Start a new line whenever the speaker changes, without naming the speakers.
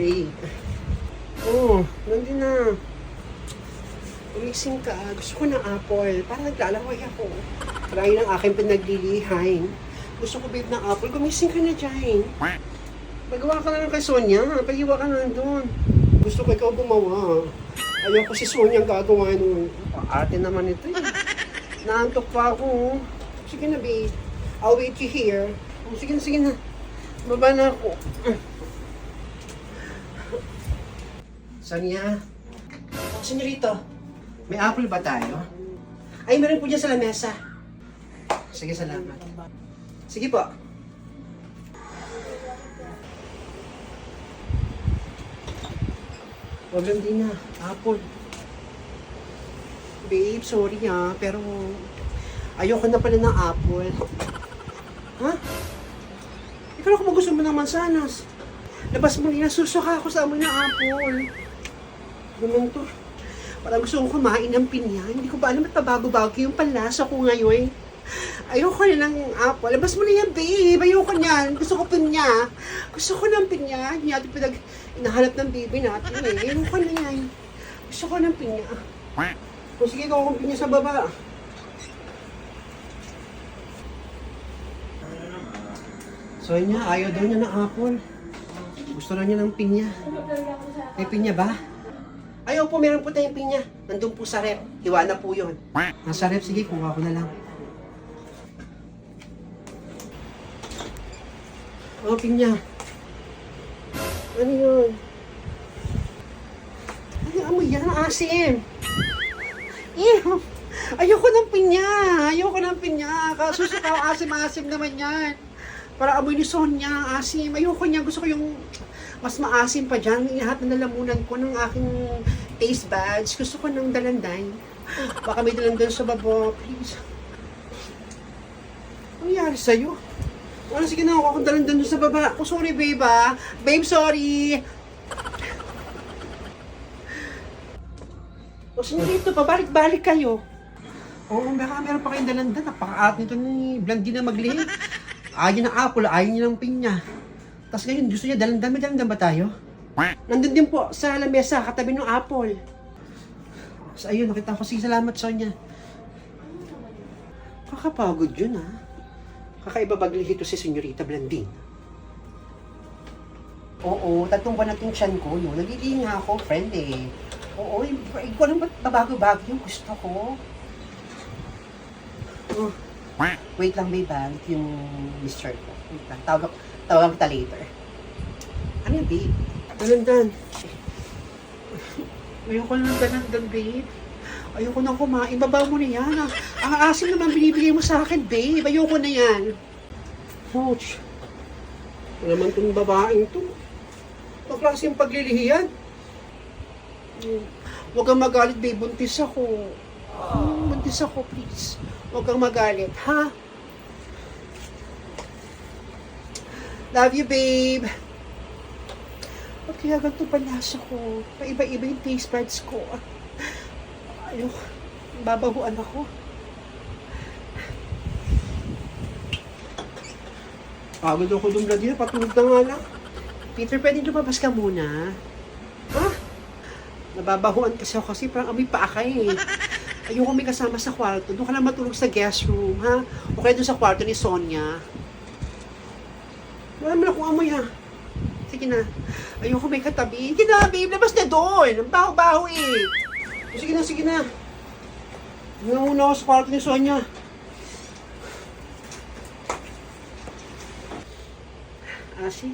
babe. Oh, nandun na. Umising ka. Gusto ko ng apple. Parang naglalaway ako. Marami ng aking pinaglilihain. Gusto ko, babe, ng apple. Gumising ka na dyan. Magawa ka na lang kay Sonia. Pahiwa ka na doon. Gusto ko ikaw gumawa. Ayaw ko si Sonia ang gagawa nun. Ate naman ito eh. Naantok pa ako. Sige na, babe. I'll wait you here. Oh, sige na, sige na. Baba na ako. Sonia? Senyorito. May apple ba tayo? Ay, meron po dyan sa lamesa. Sige, salamat. Sige po. Walang din na. Apple. Babe, sorry ah, pero ayoko na pala ng apple. Ha? Ikaw kung gusto mo ng mansanas. Labas mo nila, susuka ako sa amoy ng apple. Naman to. Parang gusto kong kumain ng pinya. Hindi ko ba alam at pabago-bago yung panlasa ko ngayon. Ayoko na ng apple. Labas mo na yan, babe. Ayoko niyan. Gusto ko pinya. Gusto ko ng pinya. Hindi natin pinag inahanap ng baby natin eh. Ayoko na yan. Gusto ko ng pinya. O sige, gawa kong pinya sa baba. So niya, ayaw daw niya ng apple. Gusto na niya ng pinya. May pinya ba? Ayaw po, meron po tayong pinya. Nandun po sa rep. Hiwa na po yun. Nasa rep, sige, kuha ko na lang. Oh, pinya. Ano yun? Ano amoy yan? Asim. Ew. Ayoko ng pinya. Ayoko ng pinya. Kasusuka, asim-asim naman yan. Para amoy ni Sonia, asim. Ayoko niya. Gusto ko yung mas maasim pa dyan. Lahat na nalamunan ko ng aking taste buds. Gusto ko ng dalanday. Baka may dalandan sa baba. Please. Ano nangyari sa'yo? Ano, sige na, ako dalandan doon sa baba. Oh, sorry, babe, ah. Babe, sorry. O, sino dito? Pabalik-balik kayo. Oo, baka meron pa kayong dalandan. Napaka-at nito ni Blandine na maglihi. Ayaw ng apple, ayaw niya ng pinya. Tapos ngayon, gusto niya dalandan ba tayo? Nandun din po sa lamesa, katabi ng apple. So, ayun, nakita ko. Sige, salamat, Sonia. Kakapagod yun, ah. Kakaiba baglihi to si Senyorita Blanding. Oo, tatlong buwan natin tiyan ko yun. Nagiging nga ako, friend eh. Oo, hindi ko alam ba't babago-bago yung gusto ko. Oh, wait lang, may bag yung mister ko. Wait lang, tawag, tawag kita later. Ano yun, babe? Dalandan. Ayoko na ng dalandan, babe. Ayoko nang kumain. Baba mo na yan. Ang, ang asim naman binibigay mo sa akin, babe. Ayoko na yan. Ouch. Ano naman itong babaeng to? Ito klase yung paglilihiyan. Huwag kang magalit, babe. Buntis ako. Hmm, buntis ako, please. Huwag kang magalit, ha? Love you, babe. Ba't kaya ganito panlasa ko? Paiba-iba yung taste buds ko. Ayok, babahuan ako. Pagod ako dun, Vladimir. Patulog na nga lang. Peter, pwede lumabas ka muna. Ha? Nababahuan kasi ako kasi parang amoy paakay eh. Ayoko may kasama sa kwarto. Doon ka lang matulog sa guest room, ha? O kaya doon sa kwarto ni Sonia. Wala mo na kung amoy, ha? Sige na. Ayoko may katabi. Sige na, babe. Labas na doon. Ang baho-baho eh. Sige na, sige na. Hindi muna ako sa kwarto ni Sonia. Asi,